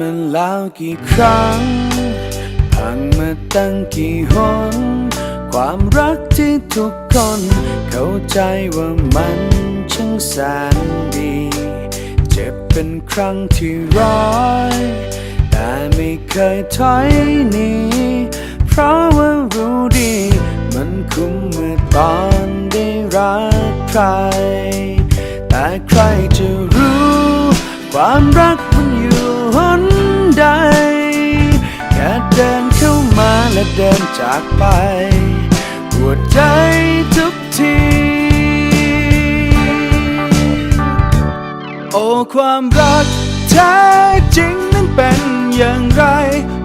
มาแล้วกี่ครั้ง ผ่านมาตั้งกี่หน ความรักที่ทุกคน เข้าใจว่ามันช่างแสนดี เจ็บเป็นครั้งที่ร้อยแต่ไม่เคยถอยหนีเพราะว่ารู้ดี มันคุ้มเมื่อตอนได้รักใคร แต่ใครจะรู้ ความรักมัน เดินจากไปปวดใจทุกที โอ้ความรักแท้จริงนั้นเป็นอย่างไร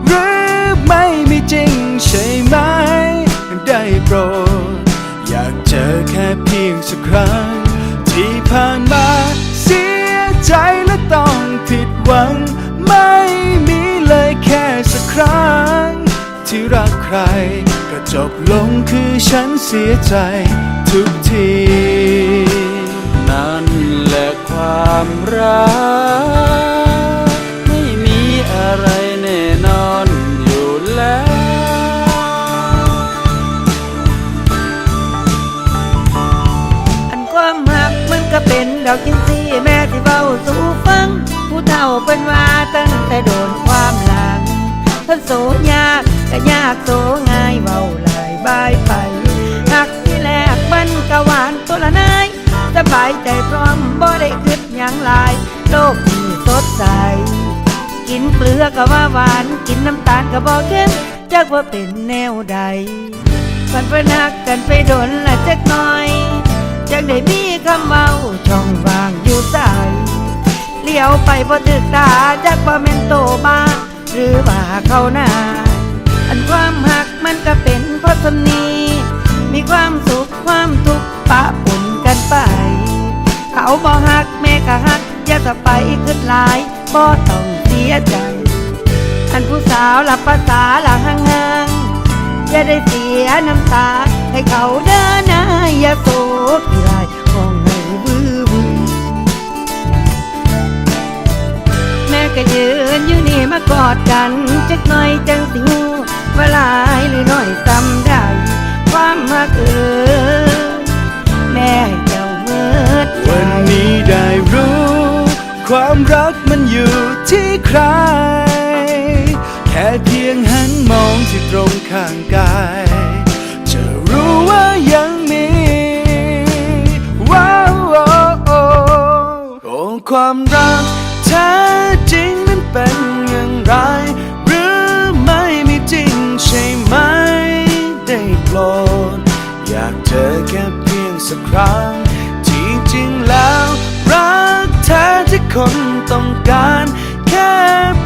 หรือไม่มีจริงใช่ไหม ได้โปรด อยากเจอแค่เพียงสักครั้ง ที่ผ่านมาเสียใจและต้องผิดหวัง ไม่มีเลยแค่สักครั้ง รักใครก็จบลงคือฉันเสียใจทุกที นั่นแหละความรัก ไม่มีอะไรแน่นอนอยู่แล้ว อันความหักมันก็เป็นดอกจินซีแม่ที่เบาสู่ฟัง ผู้เฒ่าเป็นว่าตั้งแต่โดนความหลังท่านโสยาากโสง่ายเบาหลายบายไปหักที่แรกมันก็หวานตัวละนายสบายใจพร้อมบ่ได้คิดหยังหลาย โลกนี้สดใส กินเปลือกก็ว่าหวานกินน้ำตาลก็บอกเค็มจักว่าเป็นแนวใดกันไปนักกันไปโดนละจักหน่อยจักได้มีคำเว้าช่องว่างอยู่ใสเลี้ยวไปบ่ถึกตาจักว่าแม่นโตบ้าหรือว่าเขาหน้า อันความหักมันก็เป็นเพราะสำนีมีความสุขความทุกข์ปะปนกันไป เขาบ่หักแม่ก็หักอย่าจะไปขึ้นหลายบ่ต้องเสียใจ อันผู้สาวหลับภาษาหลังห่างๆอย่าได้เสียน้ำตา ให้เขาเดินน้าอย่าโศกที่ไรคงให้วือวือแม่ก็ยืนยู่นี่ มากอดกันจักหน่อยจังสิหูว่าลายหรือน้อยจำได้ความมาเกินแม่ให้เจ้าเมิดวันนี้ได้รู้ ความรักมันอยู่ที่ใคร แค่เพียงหันมองที่ตรงข้างกาย จะรู้ว่ายังมีว้าวโอ้โอ้ความรัก สักครั้ง ที่จริงแล้ว รักแท้ที่คนต้องการ แค่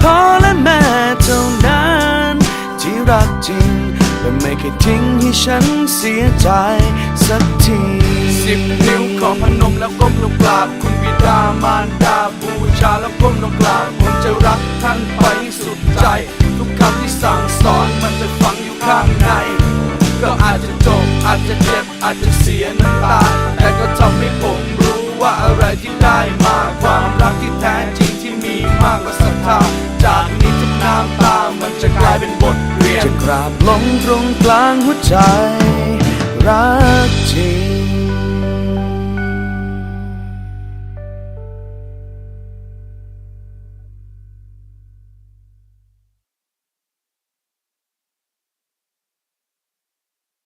พ่อและแม่เท่านั้น ที่รักจริงแต่ไม่เคยทิ้งให้ฉันเสียใจสักทีสิบนิ้วขอพนมแล้วก้มลงกราบคุณบิดามารดาบูชาแล้วก้มลงกราบผมจะรักท่านไปสุดใจ ทุกคำที่สั่งสอนมันจะฝังอยู่ข้างใน ก็อาจจะจบอาจจะเจ็บอาจจะเสียน้ำตา แต่ก็ทำให้ผมรู้ว่าอะไรที่ได้มาความรักที่แท้จริงที่มีมากกว่าศรัทธาจากนี้ทุกน้ำตามันจะกลายเป็นบทเรียนจะกราบลงตรงกลางหัวใจ รักจริง